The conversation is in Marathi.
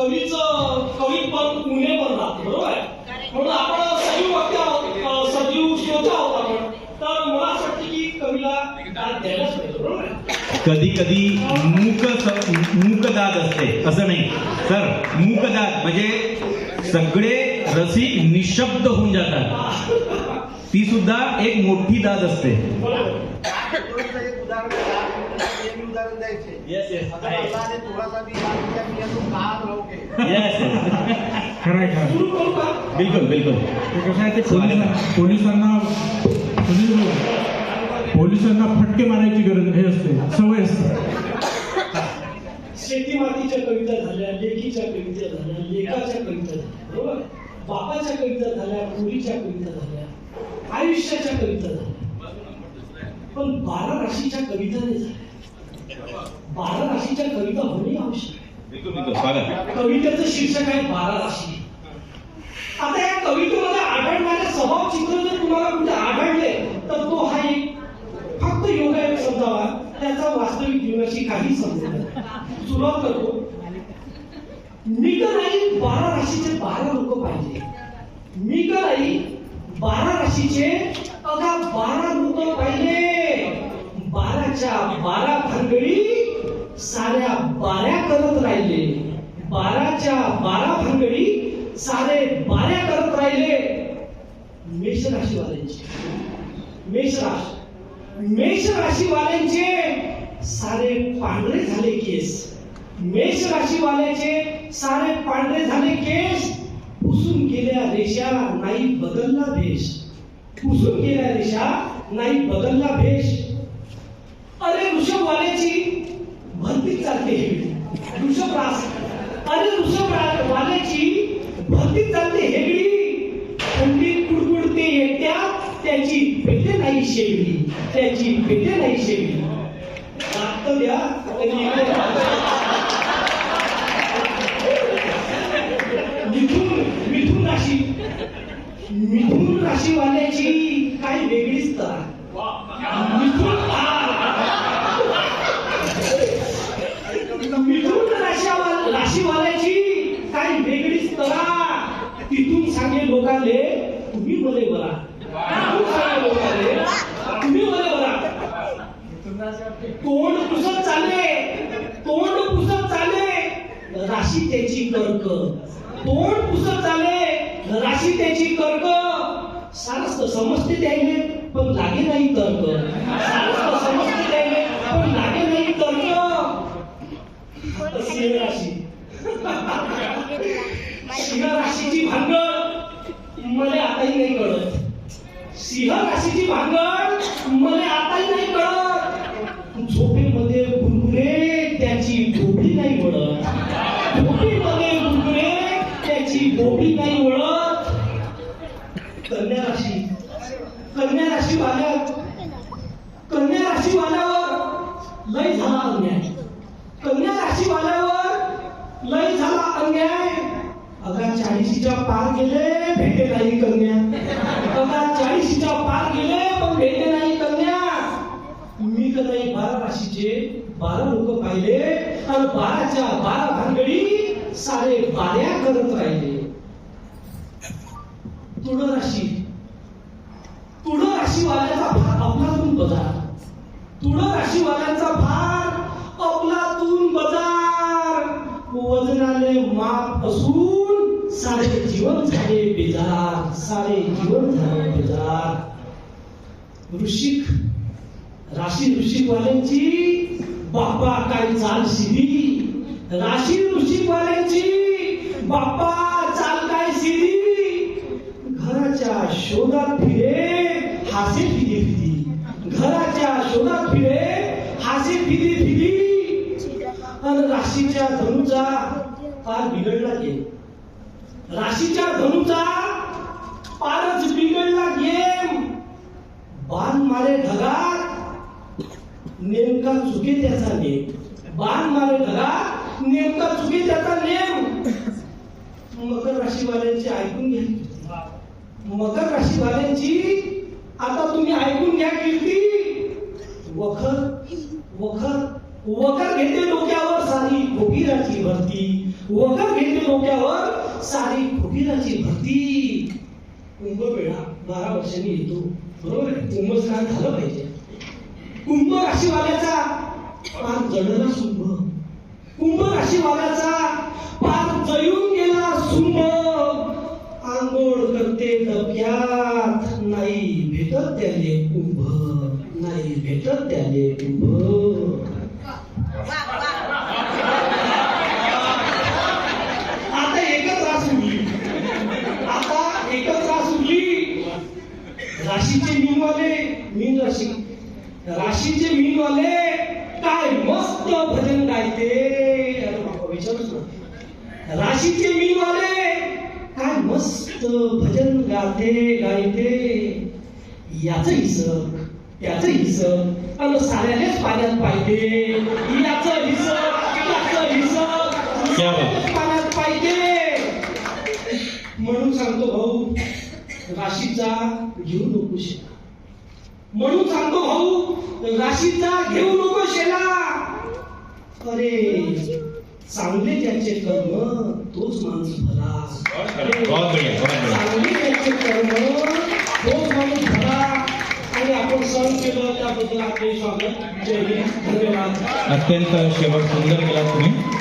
कवीच कवी पण पुणे पण बरोबर? आहे म्हणून आपण सजीव आहोत सजीव आहोत आपण. तर मला असं वाटतं की कवीला दाद द्यायलाच पाहिजे बरोबर? आहे कधी कधी मूक मूकदाद असते असं नाही. तर मूकदाद म्हणजे सगळे रसिक निशब्द होऊन जातात. ती सुद्धा एक मोठी दाद असते. थोडंसं एक उदाहरण उदाहरण द्यायचे Yes, yes. अगर अल्लाह ने थोड़ा सा भी काम किया किया तो कहाँ रहोगे खरंय. खरं सुरू करू का? बिलकुल बिलकुल. ते कसं आहे ते पोलिसांना पोलिसांना पोलिसांना फटके मारायची गरज हे असते सवय असते. शेती मातीच्या कविता झाल्या लेखीच्या कविता झाल्या लेखाच्या कविता झाल्या बरोबर? बापाच्या कविता झाल्या मुलीच्या कविता झाल्या आयुष्याच्या कविता झाल्या. पण बारा राशीच्या कविता झाल्या. बारा राशीच्या कविता होणे आवश्यक आहे. कवितेचं शीर्षक आहे बारा राशी. आता या कवितेमध्ये आढळणाऱ्या स्वभाव चित्र जर तुम्हाला कुठे आढळले तर तो हा एक फक्त योगायोग समजावा त्याचा वास्तविक जीवनाशी काही संबंध सुरुवात करतो. मी आई बारा राशीचे बारा लोक पाहिजे. मी आई बारा राशीचे अगा बारा लोक पाहिजे बाराच्या बारा भानगडी साऱ्या बाऱ्या करत राहिले. बाराच्या बारा भानगडी सारे बाऱ्या करत राहिले. मेष राशीवाल्यांचे मेष राशी मेष राशीवाल्यांचे सारे पांढरे झाले केस. मेष राशीवाल्याचे सारे पांढरे झाले केस. पुसून गेल्या रेषा नाही बदलला भेष. पुसून गेल्या रेषा नाही बदलला भेष. अरे ऋषभवाल्याची भरती चालते. ऋषभ रास अरे ऋषभ वाल्याची भरती चालते हेगडी थंडी कुडकुडते येत्या त्याची पेटे नाही शेगडी त्याची पेटे नाही शेगडी लागतं द्या मिथून मिथून राशी. मिथून राशीवाल्याची काही वेगळीच तर. मिथून मिथून राशीवाल राशीवाल्याची काही वेगळीच तरा तिथून सांगे लोकांले तुम्ही मले बरा. तुम्ही मले बरा. तोंड पुसत चालले. तोंड पुसत चालले. राशी त्याची कर्क. तोंड पुसत चालले. राशी त्याची कर्क. सारस समजते त्याने पण लागे नाही तर्क सारस समजते त्याने पण लागे नाही तर्क राशी. राशीची भानगड मला आताही नाही कळत. सिंह राशीची भानगड मला आताही नाही कळत. झोपेमध्ये गुरगुरे त्याची झोपी नाही वळत. झोपेमध्ये गुरगुरे त्याची झोपी नाही वळत. कन्या राशी. कन्या राशी वाल्या कन्या राशी वाल्यावर लय झाला अन्याय. कन्या राशी वाल्यावर लय झाला अन्याय. अगा चाळीशीच्या पार गेले भेट नाही कन्या. अगा चाळीशीच्या पार गेले पण भेटले नाही कन्या. मी तर नाही बारा राशीचे बारा लोक पाहिले आणि बाराच्या बारा भानगडी सारे बाऱ्या करत राहिले. तुळ राशी तुळ राशीवाल्याचा भार अफलातून बजार तुळ राशीवाल्यांचा भार अफलातून बजार. वजनाने माप असून सारे जीवन झाले बेजार सारे जीवन झाले बेजार. ऋषिक राशी ऋषिकवाल्यांची बाप्पा काय चाल शिरी? राशी ऋषिकवाल्यांची बाप्पा चाल काय शिरी? घराच्या शोधात फिरे हासे फिदी फिरी. घराच्या शोधात फिरे हासे फिदी फिरी. आणि राशीच्या धनुचा पार बिघडला गेला. राशीच्या धनुचा पारच बिघडला गेम. बाण मारे ढगात. नेमका चुके त्याचा नेम. बाण मारे ढगात नेमका चुके त्याचा नेम. मकर राशीवाल्यांची ऐकून घ्या. मकर राशीवाल्यांची आता तुम्ही ऐकून घ्या कीर्ती. वखर वखर वखर घेते डोक्यावर सारी फुगीराची भरती. वखर घेते डोक्यावर सारी फुटीराची भरती कुंभमेळा बारा वर्षांनी येतो. बरोबर आहे? कुंभस्नान झालं पाहिजे. कुंभ राशीवाल्याचा पार जडला सुंभ. कुंभ राशीवाल्याचा पार जळून गेला सुंभ. आंघोळ करते डब्यात. नाही भेटत त्याले कुंभ. नाही भेटत त्याले कुंभ आता एकच रास उरली आता एकच रास उरली राशीचे मीनवाले मीन राशी मीनवाले काय मस्त भजन गायते. अरे बाबा विचारूच ना राशीचे मीनवाले काय मस्त भजन गाते गायते. याच हिसक त्याच हिसक अन साऱ्यालेच पाण्यात पाहिजे याच हिसक त्याच हिसक पाण्यात पाहिजे म्हणून सांगतो भाऊ राशीचा घेऊ नको शेला म्हणून सांगतो भाऊ राशीचा घेऊ नको शेला. अरे चांगले ज्याचे कर्म तोच माणूस भला. बढिया. चांगले ज्याचे कर्म तोच माणूस भला. आणि आपण सण केलं त्याबद्दल आपले स्वागत. जय हिंद धन्यवाद. अत्यंत शेवट सुंदर केला तुम्ही.